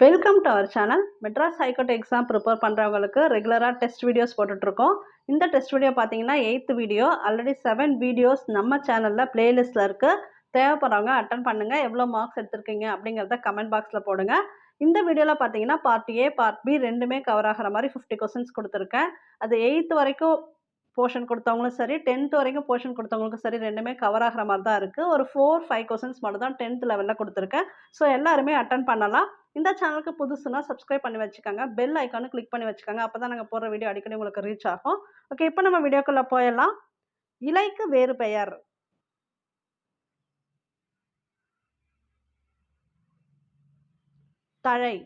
Welcome to our channel Madras high court exam prepare பண்ணுறவங்களுக்கு ரெகுலராக test videos போட்டுட்ருக்கோம் இந்த டெஸ்ட் வீடியோ பார்த்தீங்கன்னா eight video already seven videos நம்ம சேனலில் பிளேலிஸ்ட்டில் இருக்குது தேவைப்படுறவங்க அட்டன் பண்ணுங்கள் எவ்வளோ மார்க்ஸ் எடுத்திருக்கீங்க அப்படிங்கிறத கமெண்ட் பாக்ஸில் போடுங்க. இந்த வீடியோவில் பார்த்தீங்கன்னா பார்ட் ஏ பார்ட் பி ரெண்டுமே கவர் ஆகிற மாதிரி ஃபிஃப்டி கொஸ்டின்ஸ் கொடுத்துருக்கேன். அது எயித்து வரைக்கும் போர்ஷன் கொடுத்தவங்களும் சரி டென்த் வரைக்கும் போர்ஷன் கொடுத்தவங்களுக்கும் சரி ரெண்டுமே கவர் ஆகிற மாதிரி தான் இருக்குது ஒரு ஃபோர் ஃபைவ் கொஸ்டின்ஸ் மட்டும் தான் டென்த் லெவலில் கொடுத்துருக்கேன். ஸோ எல்லாருமே அட்டன் பண்ணலாம். இந்த சேனலுக்கு புதுசுனா சப்ஸ்கிரைப் பண்ணி வச்சுக்கோங்க. பெல் ஐக்கானு கிளிக் பண்ணி வச்சுக்கோங்க. அப்போ தான் நாங்கள் போடுற வீடியோ அடிக்கடி உங்களுக்கு ரீச் ஆகும். ஓகே இப்போ நம்ம வீடியோக்குள்ளே போயிடலாம். இலைக்கு வேறு பெயர். தழை.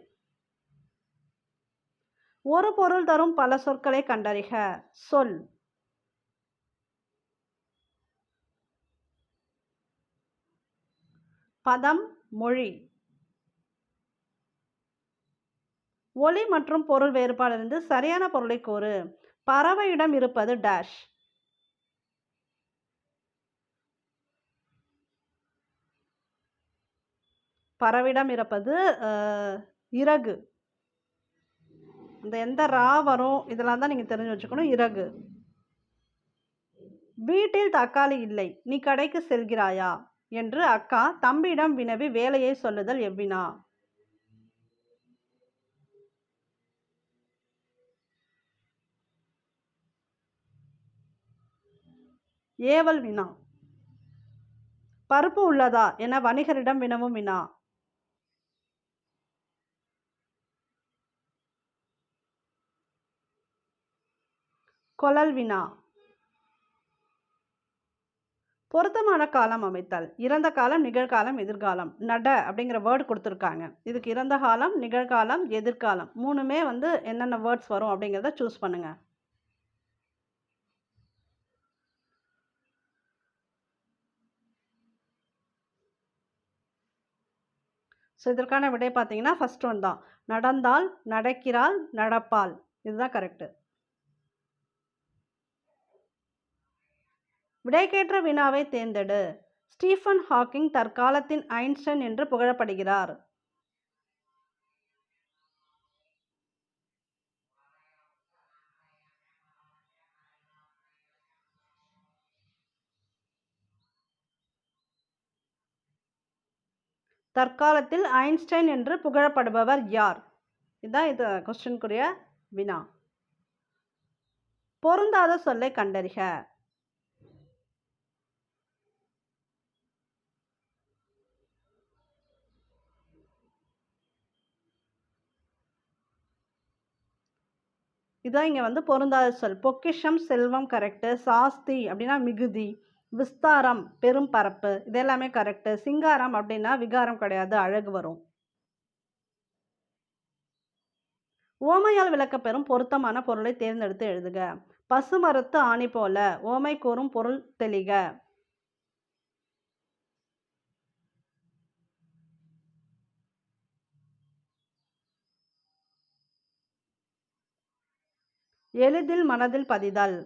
ஒரு பொருள் தரும் பல சொற்களை கண்டறிக. சொல். பதம் மொழி. ஒளி மற்றும் பொருள் வேறுபாடிலிருந்து சரியான பொருளை கூறு. பறவையிடம் இருப்பது டேஷ் பறவையிடம் இருப்பது இறகு. இந்த எந்த ரா வரும் இதெல்லாம் தான் நீங்கள் தெரிஞ்சு வச்சுக்கணும் இறகு. வீட்டில் தக்காளி இல்லை நீ கடைக்கு செல்கிறாயா? என்று அக்கா தம்பியிடம் வினவி வேலையை சொல்லுதல் எவ்வினா? ஏவல் வினா. பருப்பு உள்ளதா என வணிகரிடம் வினவும் வினா. கொழல் வினா. பொருத்தமான காலம் அமைத்தல். இறந்த காலம் நிகழ்காலம் எதிர்காலம். நட அப்படிங்கிற வேர்டு கொடுத்துருக்காங்க. இதுக்கு இறந்த காலம் நிகழ்காலம் எதிர்காலம் மூணுமே வந்து என்னென்ன வேர்ட்ஸ் வரும் அப்படிங்கிறத சூஸ் பண்ணுங்கள் ஸோ இதற்கான விடை பார்த்தீங்கன்னா ஃபர்ஸ்ட் ஒன் தான். நடந்தால் நடக்கிறாள் நடப்பாள். இதுதான் கரெக்டு விடைக்கேற்ற வினாவை தேர்ந்தெடு. ஸ்டீஃபன் ஹாக்கிங் தற்காலத்தின் ஐன்ஸ்டைன் என்று புகழப்படுகிறார். தற்காலத்தில் ஐன்ஸ்டைன் என்று புகழப்படுபவர் யார்? இதுதான் இது கொஸ்டின்குரிய வினா. பொருந்தாத சொல்லை கண்டறிக. இதான் இங்கே வந்து பொருந்தாத சொல். பொக்கிஷம் செல்வம் கரெக்டு சாஸ்தி அப்படின்னா மிகுதி. விஸ்தாரம் பெரும் பரப்பு. இதெல்லாமே கரெக்டு சிங்காரம் அப்படின்னா விகாரம் கிடையாது அழகு வரும். ஓமையால் விளக்கப்பெறும் பொருத்தமான பொருளை தேர்ந்தெடுத்து எழுதுக. பசுமரத்து ஆணி போல. ஓமை கூறும் பொருள் தெளிக. எளிதில் மனதில் பதிதல்.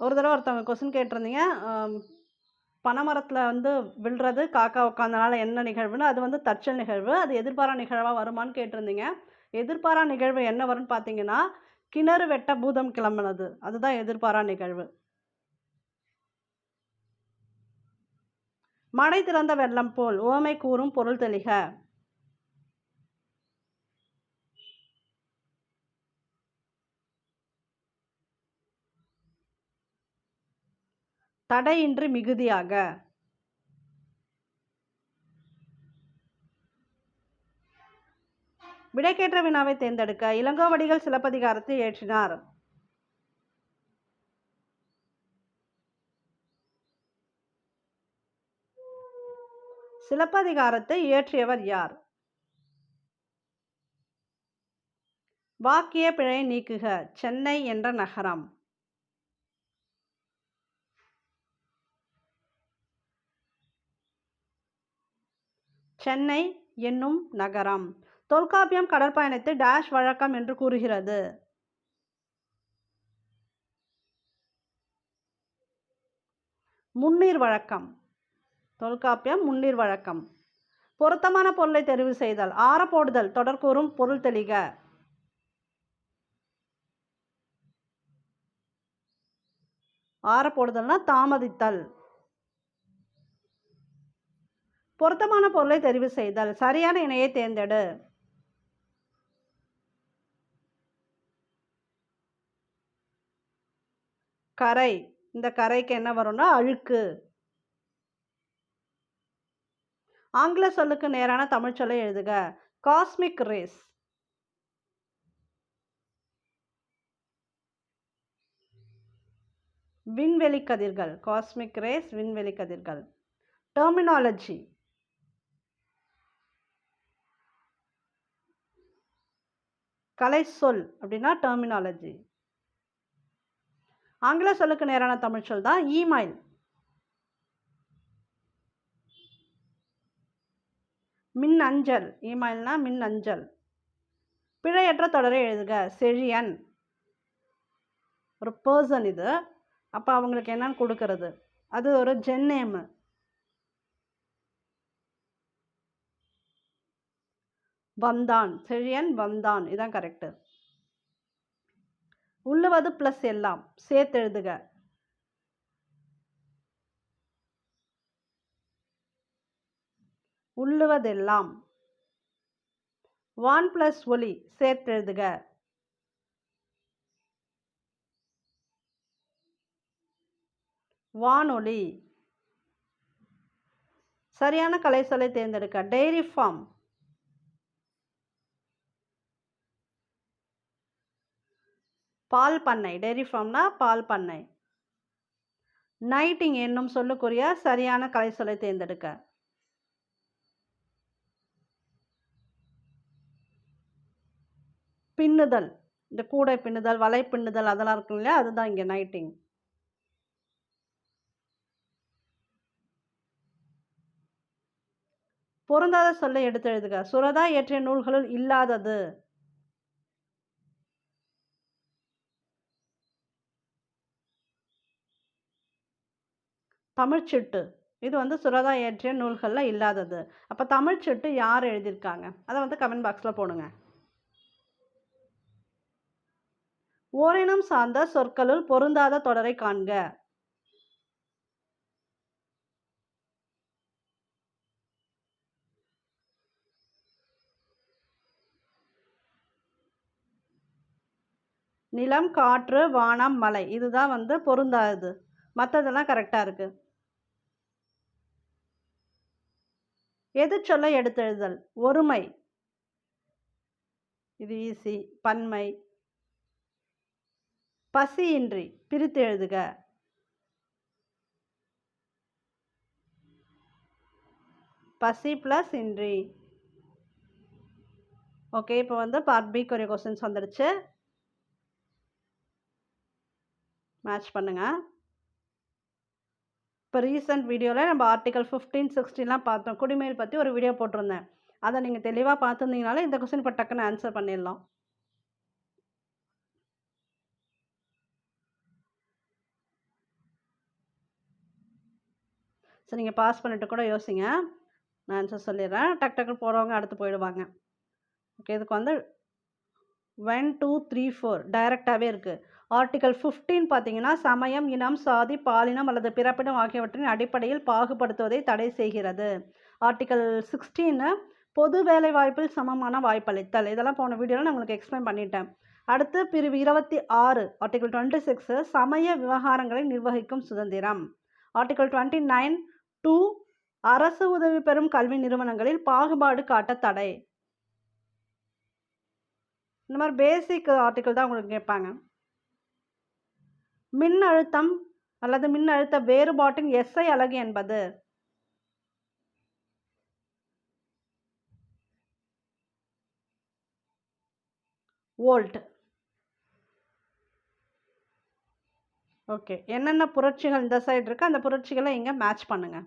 ஒரு தடவை ஒருத்தவங்க கொஸ்டின் கேட்டிருந்தீங்க பனைமரத்தில் வந்து விழுறது காக்கா உட்காந்தனால என்ன நிகழ்வுன்னு அது வந்து தற்செல் நிகழ்வு அது எதிர்பாரா நிகழ்வாக வருமான்னு கேட்டிருந்தீங்க. எதிர்பாரா நிகழ்வு என்ன வரும்னு பார்த்தீங்கன்னா கிணறு வெட்ட பூதம் கிளம்புனது. அதுதான் எதிர்பாரா நிகழ்வு. மடை திறந்த வெள்ளம் போல் ஓமை கூறும் பொருள் தெளிக. தடையின்றி மிகுதியாக. விடைக்கேற்ற வினாவை தேர்ந்தெடுக்க இளங்கோவடிகள் சிலப்பதிகாரத்தை இயற்றினார். சிலப்பதிகாரத்தை இயற்றியவர் யார்? வாக்கிய பிழை நீக்குக சென்னை என்ற நகரம். சென்னை என்னும் நகரம். தொல்காப்பியம் கடற்பயணத்தை டேஷ் வழக்கம் என்று கூறுகிறது. முன்னீர் வழக்கம். தொல்காப்பியம் முன்னீர் வழக்கம். பொருத்தமான பொருளை தெரிவு செய்தல். ஆறப்போடுதல் தொடர்கூறும் பொருள் தெளிக. ஆறப்போடுதல்னா தாமதித்தல். பொருத்தமான பொருளை தெரிவு செய்தல். சரியான இணையை தேர்ந்தெடு. கரை இந்த கரைக்கு என்ன வரும்னா அழுக்கு. ஆங்கில சொல்லுக்கு நேரான தமிழ் சொல்லை எழுதுக. காஸ்மிக் ரேஸ் விண்வெளி கதிர்கள். காஸ்மிக் ரேஸ் விண்வெளி கதிர்கள். டெர்மினாலஜி கலை சொல் அப்படின்னா டெர்மினாலஜி ஆங்கில சொல்லுக்கு நேரான தமிழ் சொல் தான் இமெயில் மின் அஞ்சல் இமெயில்னா மின் அஞ்சல் பிழையற்ற தொடரை எழுதுக. செழியன். ஒரு பர்சன் இது. அப்போ அவங்களுக்கு என்னன்னு கொடுக்கறது? அது ஒரு ஜென் நேமு வந்தான். செழியன் வந்தான். இதான் கரெக்டு உள்ளுவது ப்ளஸ் எல்லாம். சேர்த்து எழுதுக. உள்ளுவதெல்லாம். வான் ப்ளஸ் ஒலி. சேர்த்து எழுதுக. வானொலி சரியான கலைச்சொல்லை தேர்ந்தெடுக்க. டெய்ரி ஃபார்ம் பால் பண்ணை டெய்ரி ஃபார்ம்னா பால் பண்ணை. நைட்டிங் என்னும் சொல்லுக்குரிய சரியான கலை சொல்லை தேர்ந்தெடுக்க. பின்னுதல் இந்த கூடை பின்னுதல் வலை பின்னுதல் அதெல்லாம் இருக்கும் இல்லையா? அதுதான் இங்கே நைட்டிங் பொருந்தாத சொல்லை எடுத்து எழுதுக. சுரதா இயற்றிய நூல்களுள் இல்லாதது. தமிழ்ச்சிட்டு இது வந்து சுரதா இயற்றிய நூல்களில் இல்லாதது. அப்போ தமிழ்ச்சிட்டு யார் எழுதியிருக்காங்க? அதை வந்து கமெண்ட் பாக்ஸில் போடுங்க. ஓரினம் சார்ந்த சொற்களுள் பொருந்தாத தொடரை காண்க. நிலம் காற்று வானம் மலை. இதுதான் வந்து பொருந்தாது மற்றதெல்லாம் கரெக்டாக இருக்குது எது சொல்ல எடுத்தெழுதல். ஒருமை. இது ஈஸி. பன்மை. பசியின்றி பிரித்து எழுதுக. பசி ப்ளஸ் இன்றி. ஓகே இப்போ வந்து பார்ட் பி கொரிய கொஸ்டின்ஸ் வந்துடுச்சு மேட்ச் பண்ணுங்கள் இப்போ ரீசெண்ட் வீடியோவில் நம்ம ஆர்டிகல் ஃபிஃப்டீன் சிக்ஸ்டீன்லாம் பார்த்தோம். குடிமையில் பற்றி ஒரு வீடியோ போட்டிருந்தேன். அதை நீங்கள் தெளிவாக பார்த்துருந்தீங்கனாலே இந்த கொஸ்டின் இப்போ டக்குன்னு ஆன்சர் பண்ணிடலாம். ஸோ நீங்கள் பாஸ் பண்ணிவிட்டு கூட யோசிங்க. நான் ஆன்சர் சொல்லிடுறேன். டக் டக்குன்னு போகிறவங்க அடுத்து போயிடுவாங்க. ஓகே இதுக்கு வந்து ஒன் டூ த்ரீ ஃபோர் டைரெக்டாகவே இருக்குது ஆர்டிகல் ஃபிஃப்டீன் பார்த்தீங்கன்னா சமயம் இனம் சாதி பாலினம் அல்லது பிறப்பிடம் ஆகியவற்றின் அடிப்படையில் பாகுபடுத்துவதை தடை செய்கிறது. ஆர்டிகல் சிக்ஸ்டீனு பொது வேலை வாய்ப்பில் சமமான வாய்ப்பளித்தல். இதெல்லாம் போன வீடியோவில் நான் உங்களுக்கு எக்ஸ்பிளைன் பண்ணிட்டேன். அடுத்து பிரிவு இருபத்தி ஆறு ஆர்டிகல் டுவெண்ட்டி சிக்ஸு சமய விவகாரங்களை நிர்வகிக்கும் சுதந்திரம். ஆர்டிகல் டுவெண்ட்டி நைன் டூ அரசு உதவி பெறும் கல்வி நிறுவனங்களில் பாகுபாடு காட்ட தடை. இந்த மாதிரி பேசிக் ஆர்டிக்கல் தான் உங்களுக்கு கேட்பாங்க. மின் அழுத்தம் அல்லது மின் அழுத்த வேறுபாட்டின் எஸ்ஐ அலகு என்பது? வோல்ட் ஓகே என்னென்ன புரட்சிகள் இந்த சைடு இருக்கு? அந்த புரட்சிகளை இங்கே மேட்ச் பண்ணுங்கள்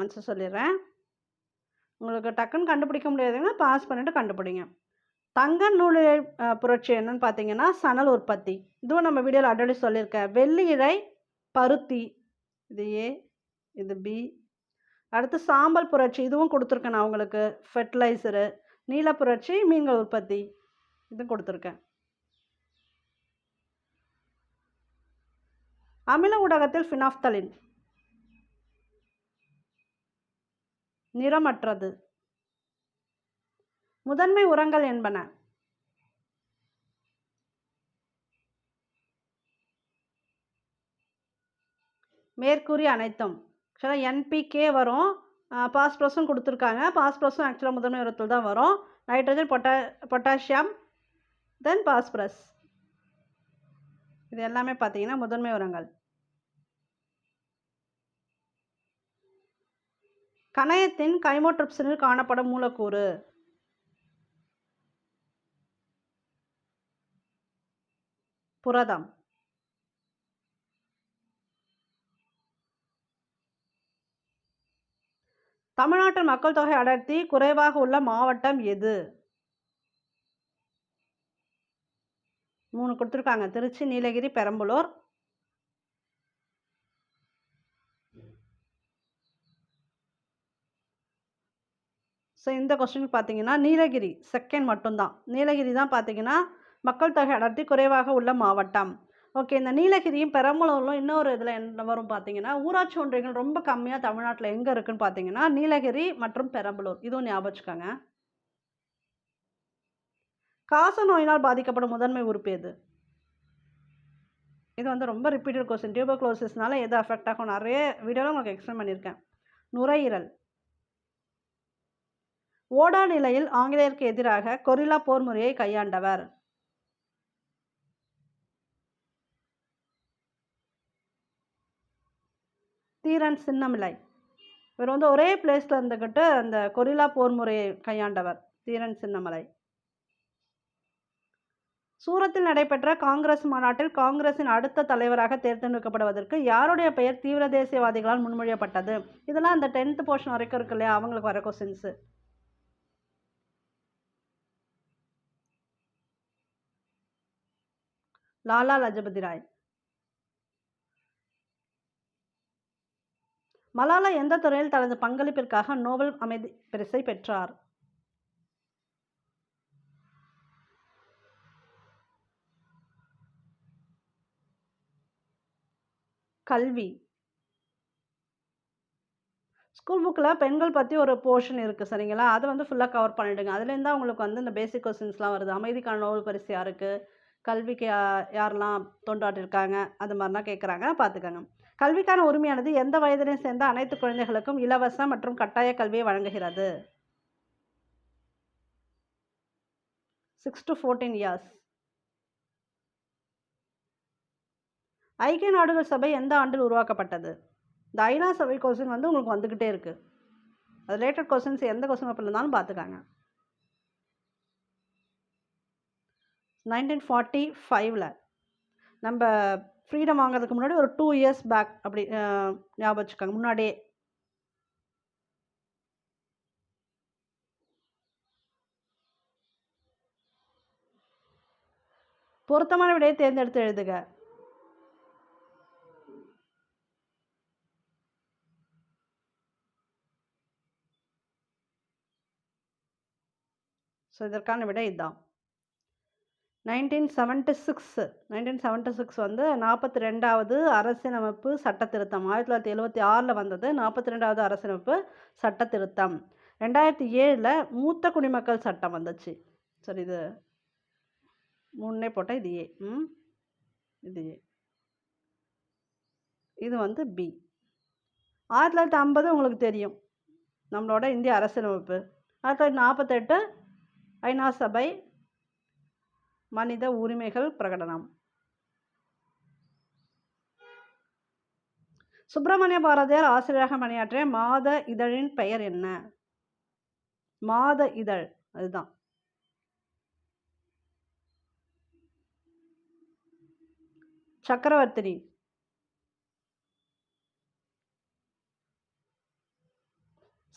ஆன்சர் சொல்லிடுறேன். உங்களுக்கு டக்குன்னு கண்டுபிடிக்க முடியாதுன்னா பாஸ் பண்ணிவிட்டு கண்டுபிடிங்க. தங்க நூல் புரட்சி என்னன்னு பார்த்தீங்கன்னா சணல் உற்பத்தி. இதுவும் நம்ம வீடியோவில் ஆல்ரெடி சொல்லியிருக்கேன். வெள்ளி இழை பருத்தி. இது ஏ இது பி அடுத்து சாம்பல் புரட்சி இதுவும் கொடுத்துருக்கேன் நான் உங்களுக்கு. ஃபெர்டிலைசரு நீல புரட்சி மீன்கள் உற்பத்தி. இதுவும் கொடுத்துருக்கேன். அமில ஊடகத்தில் ஃபினாஃப்தலின் நிறமற்றது. முதன்மை உரங்கள் என்பன? மேற்கூறி அனைத்தும். ஆக்சுவலாக என்பிகே வரும். பாஸ்பரஸும் கொடுத்துருக்காங்க. பாஸ்பரஸும் ஆக்சுவலாக முதன்மை உரத்தில் தான் வரும். நைட்ரஜன் பொட்டா பொட்டாசியம் தென் பாஸ்பரஸ் இது எல்லாமே பார்த்தீங்கன்னா முதன்மை உரங்கள். கணையத்தின் கைமோட்ரிப்சனில் காணப்படும் மூலக்கூறு. புரதம். தமிழ்நாட்டில் மக்கள் தொகை அடர்த்தி குறைவாக உள்ள மாவட்டம் எது? மூணு கொடுத்துருக்காங்க. திருச்சி நீலகிரி பெரம்பலூர். ஸோ இந்த கொஸ்டின் பார்த்தீங்கன்னா நீலகிரி செகண்ட் மட்டும்தான். நீலகிரி தான் பார்த்தீங்கன்னா மக்கள் தொகை அடர்த்தி குறைவாக உள்ள மாவட்டம். ஓகே இந்த நீலகிரியும் பெரம்பலூரிலும் இன்னொரு இதில் என்ன வரும் பார்த்தீங்கன்னா ஊராட்சி ஒன்றியங்கள் ரொம்ப கம்மியாக தமிழ்நாட்டில் எங்கே இருக்குன்னு பார்த்தீங்கன்னா நீலகிரி மற்றும் பெரம்பலூர். இதுவும் ஞாபகம் வச்சுக்கோங்க. காச நோயினால் பாதிக்கப்படும் முதன்மை உறுப்பு எது? இது வந்து ரொம்ப ரிப்பீட்டட் கொஸ்டின் டியூபோக்ளோசிஸ்னால எது அஃபெக்ட் ஆகும்? நிறைய வீடியோவில் உங்களுக்கு எக்ஸ்பிளைன் பண்ணியிருக்கேன். நுரையீரல். ஓடா நிலையில் ஆங்கிலேயருக்கு எதிராக கொரில்லா போர் முறையை கையாண்டவர். தீரன் சின்னமிலை இவர் வந்து ஒரே பிளேஸில் இருந்துக்கிட்டு அந்த கொரில்லா போர் முறையை கையாண்டவர். தீரன் சின்னமலை. சூரத்தில் நடைபெற்ற காங்கிரஸ் மாநாட்டில் காங்கிரஸின் அடுத்த தலைவராக தேர்ந்தெடுக்கப்படுவதற்கு யாருடைய பெயர் தீவிர தேசியவாதிகளால் முன்மொழியப்பட்டது? இதெல்லாம் அந்த டென்த் போர்ஷன் வரைக்கும் இருக்கு இல்லையா? அவங்களுக்கு வர கொஸ்டின்ஸு லாலா லஜபதி ராய். மலாலா எந்த துறையில் தனது பங்களிப்பிற்காக நோபல் அமைதி பரிசை பெற்றார்? கல்வி. ஸ்கூல் புக்கில் பெண்கள் பற்றி ஒரு போர்ஷன் இருக்குது சரிங்களா? அதை வந்து ஃபுல்லாக கவர் பண்ணிவிடுங்க அதுலேருந்து தான் உங்களுக்கு வந்து இந்த பேசிக் கொஸ்டின்ஸ்லாம் வருது. அமைதிக்கான நோபல் பரிசு யாருக்கு? கல்விக்கு யா- யாரெல்லாம் தொண்டாட்டிருக்காங்க அது மாதிரிலாம் கேட்குறாங்க பார்த்துக்கோங்க கல்விக்கான உரிமையானது எந்த வயதிலையும் சேர்ந்த அனைத்து குழந்தைகளுக்கும் இலவச மற்றும் கட்டாய கல்வியை வழங்குகிறது? சிக்ஸ் டு ஃபோர்டீன் இயர்ஸ் ஐக்கிய நாடுகள் சபை எந்த ஆண்டில் உருவாக்கப்பட்டது? இந்த ஐநா சபை கொஸ்டின் வந்து உங்களுக்கு வந்துக்கிட்டே இருக்குது அது ரிலேட்டட் கொஸ்டின்ஸ் எந்த கொஸ்டின் பேப்பரில் இருந்தாலும் பார்த்துக்காங்க நைன்டீன் ஃபார்ட்டி ஃபைவ்ல நம்ம ஃப்ரீடம் வாங்குறதுக்கு முன்னாடி ஒரு டூ இயர்ஸ் பேக் அப்படி ஞாபகம் வச்சுக்கோங்க முன்னாடியே. பொருத்தமான விடையை தேர்ந்தெடுத்து எழுதுக. ஸோ இதற்கான விடை இதுதான் nineteen seventy six nineteen seventy six வந்து நாற்பத்தி ரெண்டாவது அரசியலமைப்பு சட்டத்திருத்தம். ஆயிரத்தி தொள்ளாயிரத்தி எழுபத்தி ஆறில் வந்தது நாற்பத்தி ரெண்டாவது அரசியலமைப்பு சட்ட திருத்தம் ரெண்டாயிரத்தி ஏழில் மூத்த குடிமக்கள் சட்டம் வந்துச்சு. சரி இது முன்னே போட்டால் இது ஏ. ம் இது ஏ. இது வந்து பி. ஆயிரத்தி தொள்ளாயிரத்தி ஐம்பது உங்களுக்கு தெரியும். நம்மளோட இந்திய அரசியலமைப்பு. ஆயிரத்தி தொள்ளாயிரத்தி நாற்பத்தெட்டு ஐநா சபை மனித உரிமைகள் பிரகடனம். சுப்பிரமணிய பாரதியார் ஆசிரியராக பணியாற்றிய மாத இதழின் பெயர் என்ன? மாத இதழ் அதுதான். சக்கரவர்த்தினி.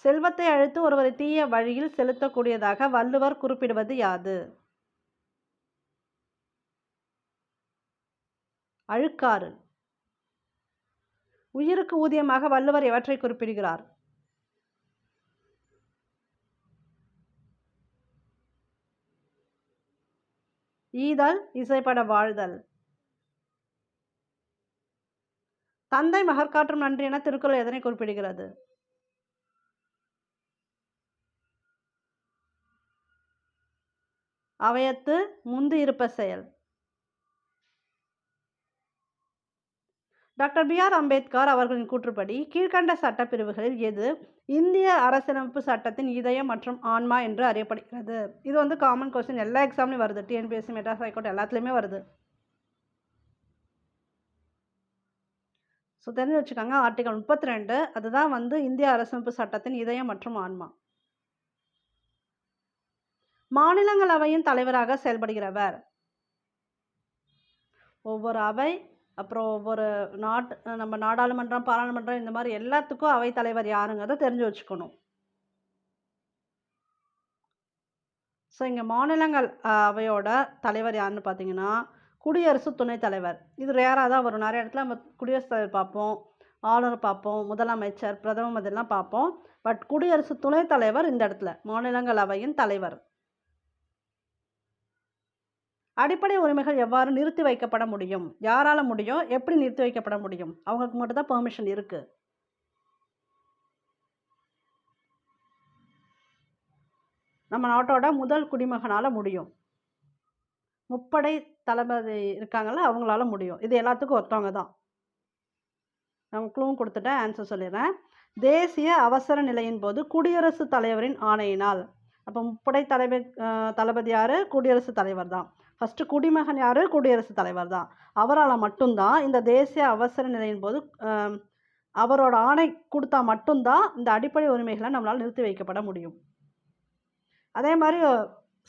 செல்வத்தை அழைத்து ஒருவரை தீய வழியில் செலுத்தக்கூடியதாக வள்ளுவர் குறிப்பிடுவது யாது? அழுக்காறு. உயிருக்கு ஊதியமாக வள்ளுவர் எவற்றை குறிப்பிடுகிறார்? ஈதல் இசைப்பட வாழ்தல். தந்தை மகற்காற்றும் நன்றி என திருக்குறள் எதனை குறிப்பிடுகிறது? அவையத்து முந்து இருப்ப செயல். டாக்டர் பி ஆர் அம்பேத்கர் அவர்களின் கூற்றுப்படி கீழ்கண்ட சட்டப்பிரிவுகளில் எது இந்திய அரசியலமைப்பு சட்டத்தின் இதயம் மற்றும் ஆன்மா என்று அறியப்படுகிறது? இது வந்து காமன் கொஸ்டின் எல்லா எக்ஸாம்லையும் வருது. டிஎன்பிஎஸ்சி மெட்ராஸ் ஹைகோர்ட் எல்லாத்துலேயுமே வருது. ஸோ தெரிஞ்சு வச்சுக்கோங்க. ஆர்டிகல் முப்பத்தி ரெண்டு அதுதான் வந்து இந்திய அரசமைப்பு சட்டத்தின் இதயம் மற்றும் ஆன்மா. மாநிலங்களவையின் தலைவராக செயல்படுகிறவர். ஒவ்வொரு அவை அப்புறம் ஒவ்வொரு நாட் நம்ம நாடாளுமன்றம் பாராளுமன்றம் இந்த மாதிரி எல்லாத்துக்கும் அவை தலைவர் யாருங்கிறத தெரிஞ்சு வச்சுக்கணும். ஸோ இங்கே மாநிலங்கள் அவையோட தலைவர் யாருன்னு பார்த்தீங்கன்னா குடியரசு துணைத் தலைவர். இது ரேராக தான் வரும். நிறைய இடத்துல நம்ம குடியரசுத் தலைவர் பார்ப்போம். ஆளுநர் பார்ப்போம். முதலமைச்சர் பிரதமர் இதெல்லாம் பார்ப்போம். பட் குடியரசு துணைத் தலைவர் இந்த இடத்துல மாநிலங்களவையின் தலைவர். அடிப்படை உரிமைகள் எவ்வாறு நிறுத்தி வைக்கப்பட முடியும்? யாரால முடியும்? எப்படி நிறுத்தி வைக்கப்பட முடியும்? அவங்களுக்கு மட்டும் தான் பெர்மிஷன் இருக்கு. நம்ம நாட்டோட முதல் குடிமகனால் முடியும். முப்படை தளபதி இருக்காங்கள அவங்களால முடியும். இது எல்லாத்துக்கும் ஒருத்தவங்க தான். நான் க்ளூவும் கொடுத்துட்டேன் ஆன்சர் சொல்லிடுறேன். தேசிய அவசர நிலையின் போது குடியரசுத் தலைவரின் ஆணையினால். அப்போ முப்படை தலைவர் அஹ், தளபதி யார்? குடியரசுத் தலைவர் தான். ஃபஸ்ட்டு குடிமகன் யார்? குடியரசுத் தலைவர் தான். அவரால் மட்டும்தான் இந்த தேசிய அவசர நிலையின் போது அவரோட ஆணை கொடுத்தா மட்டும்தான் இந்த அடிப்படை உரிமைகளை நம்மளால் நிறுத்தி வைக்கப்பட முடியும். அதே மாதிரி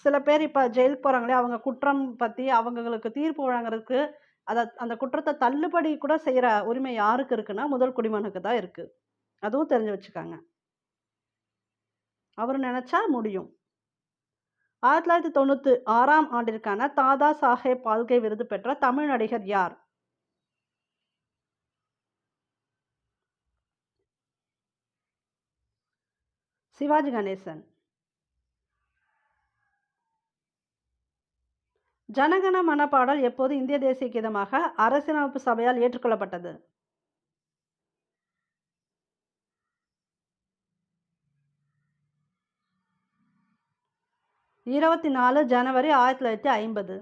சில பேர் இப்போ ஜெயிலுக்கு போகிறாங்களே அவங்க குற்றம் பற்றி அவங்களுக்கு தீர்ப்பு வழங்குறதுக்கு அதை அந்த குற்றத்தை தள்ளுபடி கூட செய்கிற உரிமை யாருக்கு இருக்குன்னா முதல் குடிமகனுக்கு தான் இருக்குது அதுவும் தெரிஞ்சு வச்சுக்காங்க. அவர் நினச்சா முடியும். ஆயிரத்தி தொள்ளாயிரத்தி தொண்ணூற்றி ஆறாம் ஆண்டிற்கான தாதா சாஹேப் பால்கே விருது பெற்ற தமிழ் நடிகர் யார்? சிவாஜி கணேசன். ஜனகண மன பாடல் எப்போது இந்திய தேசிய கீதமாக அரசியலமைப்பு சபையால் ஏற்றுக்கொள்ளப்பட்டது? இருபத்தி நாலு ஜனவரி ஆயிரத்தி தொள்ளாயிரத்தி ஐம்பது.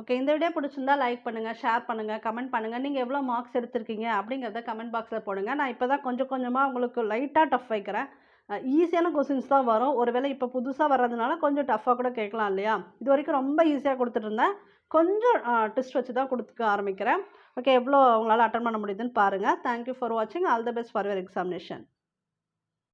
ஓகே இந்த வீடியோ பிடிச்சிருந்தா லைக் பண்ணுங்கள் ஷேர் பண்ணுங்கள் கமெண்ட் பண்ணுங்கள் நீங்கள் எவ்வளோ மார்க்ஸ் எடுத்திருக்கீங்க அப்படிங்கிறத கமெண்ட் பாக்ஸில் போடுங்க. நான் இப்போ தான் கொஞ்சம் கொஞ்சமாக உங்களுக்கு லைட்டாக டஃப் வைக்கிறேன். ஈஸியான கொஸ்டின்ஸ் தான் வரும். ஒருவேளை இப்போ புதுசாக வர்றதுனால கொஞ்சம் டஃப்பாக கூட கேட்கலாம் இல்லையா? இது வரைக்கும் ரொம்ப ஈஸியாக கொடுத்துட்ருந்தேன் கொஞ்சம் டெஸ்ட் வச்சு தான் கொடுத்துக்க ஆரம்பிக்கிறேன். ஓகே எவ்வளோ உங்களால் அட்டன் பண்ண முடியுதுன்னு பாருங்கள் தேங்க்யூ ஃபார் வாட்சிங் all the best for your examination